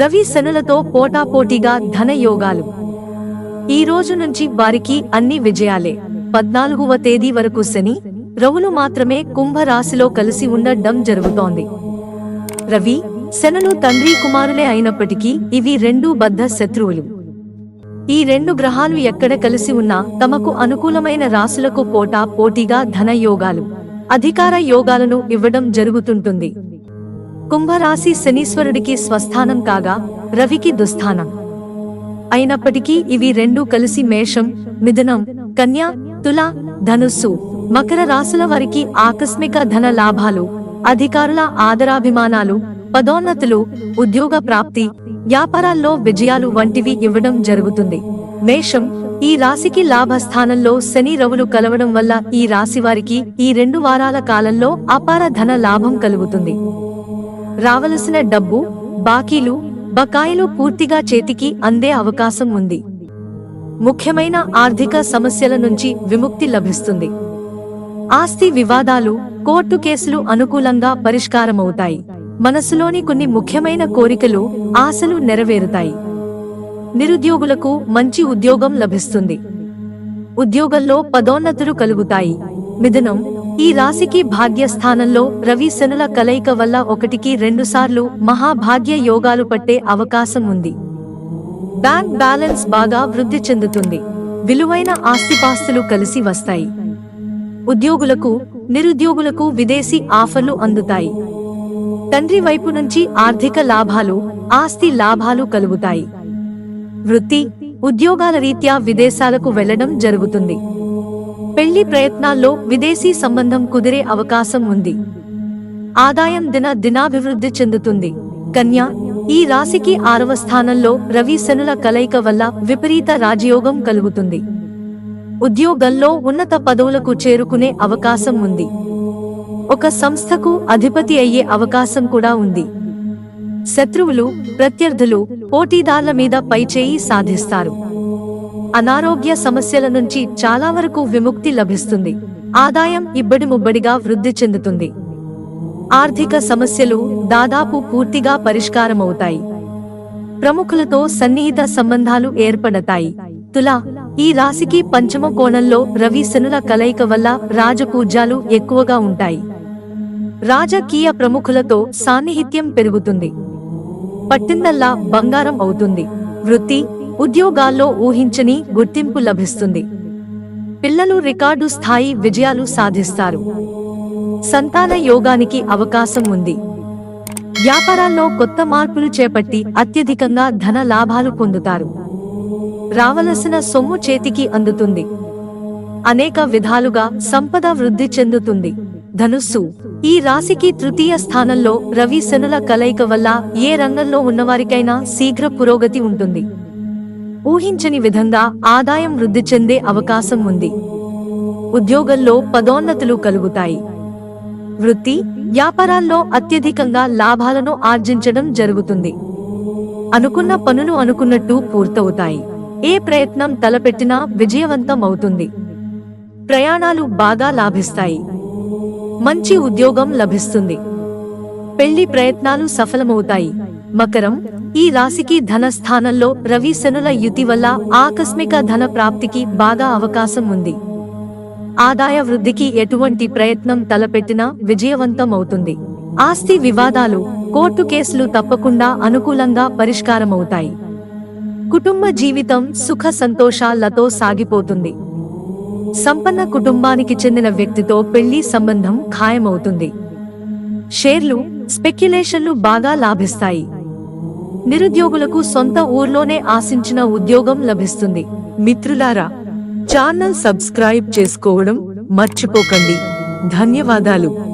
రవి శనులతో పోటాపోటీగా ధన యోగాలు ఈ రోజు నుంచి వారికి అన్ని విజయాలే. పద్నాలుగవ తేదీ వరకు శని రవులు మాత్రమే కుంభరాశిలో కలిసి ఉండడం జరుగుతోంది. రవి శనులు తండ్రి కుమారులే అయినప్పటికీ ఇవి రెండు బద్ధ శత్రువులు. ఈ రెండు గ్రహాలు ఎక్కడ కలిసి ఉన్నా తమకు అనుకూలమైన రాశులకు పోటా పోటీగా ధన యోగాలు అధికార యోగాలను ఇవ్వడం జరుగుతుంటుంది. కుంభరాశి శనీశ్వరుడికి స్వస్థానం కాగా రవికి దుస్థానం. అయినప్పటికీ ఇవి రెండు కలిసి మేషం మిథునం కన్య తుల ధనుస్సు మకర రాశుల వారికి ఆకస్మిక ధన లాభాలు అధికారుల ఆదరాభిమానాలు పదోన్నతులు ఉద్యోగ ప్రాప్తి వ్యాపారాల్లో విజయాలు వంటివి ఇవ్వడం జరుగుతుంది. మేషం ఈ రాశికి లాభస్థానంలో శని రవులు కలవడం వల్ల ఈ రాశి వారికి ఈ రెండు వారాల కాలంలో అపార ధన లాభం కలుగుతుంది. రావలసిన డబ్బు బాకీలు బకాయిలు పూర్తిగా చేతికి అందే అవకాశం ఉంది. ముఖ్యమైన ఆర్థిక సమస్యల నుంచి విముక్తి లభిస్తుంది. ఆస్తి వివాదాలు కోర్టు కేసులు అనుకూలంగా పరిష్కారమవుతాయి. మనసులోని కొన్ని ముఖ్యమైన కోరికలు ఆశలు నెరవేరుతాయి. నిరుద్యోగులకు మంచి ఉద్యోగం లభిస్తుంది. ఉద్యోగంలో పదోన్నతులు కలుగుతాయి. మిథునం ఈ రాశికి భాగ్యస్థానంలో రవి శనుల కలయిక వల్ల ఒకటికి రెండుసార్లు మహాభాగ్య యోగాలు పట్టే అవకాశం ఉంది. బ్యాంక్ బ్యాలెన్స్ బాగా వృద్ధి చెందుతుంది. విలువైన ఆస్తిపాస్తులు కలిసి వస్తాయి. ఉద్యోగులకు నిరుద్యోగులకు విదేశీ ఆఫర్లు అందుతాయి. తండ్రి వైపు నుంచి ఆర్థిక లాభాలు ఆస్తి లాభాలు కలుగుతాయి. వృత్తి ఉద్యోగాల రీత్యా విదేశాలకు వెళ్ళడం జరుగుతుంది. పెళ్ళి ప్రయత్నాల్లో విదేశీ సంబంధం కుదిరే అవకాశం ఉంది. ఆదాయం దిన దినాభివృద్ధి చెందుతుంది. కన్య ఈ రాశికి ఆరవ స్థానంలో రవి శనుల కలయిక వల్ల విపరీత రాజయోగం కలుగుతుంది. ఉద్యోగంలో ఉన్నత పదవులకు చేరుకునే అవకాశం ఉంది. ఒక సంస్థకు అధిపతి అయ్యే అవకాశం కూడా ఉంది. శత్రువులు ప్రత్యర్థులు పోటీదారుల మీద పైచేయి సాధిస్తారు. అనారోగ్య సమస్యల నుంచి చాలా వరకు విముక్తి లభిస్తుంది. ఆదాయం ఇబ్బడి ముబ్బడిగా వృద్ధి చెందుతుంది. ఆర్థిక సమస్యలు దాదాపు పూర్తిగా పరిష్కారమవుతాయి. ప్రముఖులతో సన్నిహిత సంబంధాలు ఏర్పడతాయి. తుల ఈ రాశికి పంచమ కోణంలో రవి శనుల కలయిక వల్ల రాజపూజ్యాలు ఎక్కువగా ఉంటాయి. రాజకీయ ప్రముఖులతో సాన్నిహిత్యం పెరుగుతుంది. పట్టిందల్లా బంగారం అవుతుంది. వృత్తి ఉద్యోగాల్లో ఊహించని గుర్తింపు లభిస్తుంది. పిల్లలు రికార్డు స్థాయి విజయాలు సాధిస్తారు. సంతాన యోగానికి అవకాశం ఉంది. వ్యాపారాల్లో కొత్త మార్పులు చేపట్టి అత్యధికంగా ధన లాభాలు పొందుతారు. రావలసిన సొమ్ము చేతికి అందుతుంది. అనేక విధాలుగా సంపద వృద్ధి చెందుతుంది. ధనుస్సు. ఈ రాశికి తృతీయ స్థానంలో రవి శనుల కలయిక వల్ల ఏ రంగంలో ఉన్నవారికైనా శీఘ్ర పురోగతి ఉంటుంది. ఊహించని విధంగా ఆదాయం వృద్ధి చెందే అవకాశం ఉంది. ఉద్యోగంలో పదోన్నతులు కలుగుతాయి. వృత్తి వ్యాపారాల్లో అత్యధికంగా లాభాలను ఆర్జించడం జరుగుతుంది. అనుకున్న పనులు అనుకున్నట్టు పూర్తవుతాయి. ఏ ప్రయత్నం తలపెట్టినా విజయవంతం అవుతుంది ప్రయాణాలు బాగా లాభిస్తాయి. మంచి ఉద్యోగం లభిస్తుంది. పెళ్ళి ప్రయత్నాలు సఫలమవుతాయి. మకరం ఈ రాశికి ధన స్థానంలో రవి శనుల యుతి వల్ల ఆకస్మిక ధన ప్రాప్తికి బాగా అవకాశం ఉంది. ఆదాయ వృద్ధికి ఎటువంటి ప్రయత్నం తలపెట్టినా విజయవంతం అవుతుంది ఆస్తి వివాదాలు కోర్టు కేసులు తప్పకుండా అనుకూలంగా పరిష్కారమవుతాయి. కుటుంబ జీవితం సుఖ సంతోషాలతో సాగిపోతుంది. సంపన్న కుటుంబానికి చెందిన వ్యక్తితో పెళ్ళి సంబంధం ఖాయమవుతుంది. షేర్లు స్పెక్యులేషన్లు బాగా లాభిస్తాయి. నిరుద్యోగులకు సొంత ఊర్లోనే ఆశించిన ఉద్యోగం లభిస్తుంది. మిత్రులారా ఛానల్ సబ్స్క్రైబ్ చేసుకోవడం మర్చిపోకండి. ధన్యవాదాలు.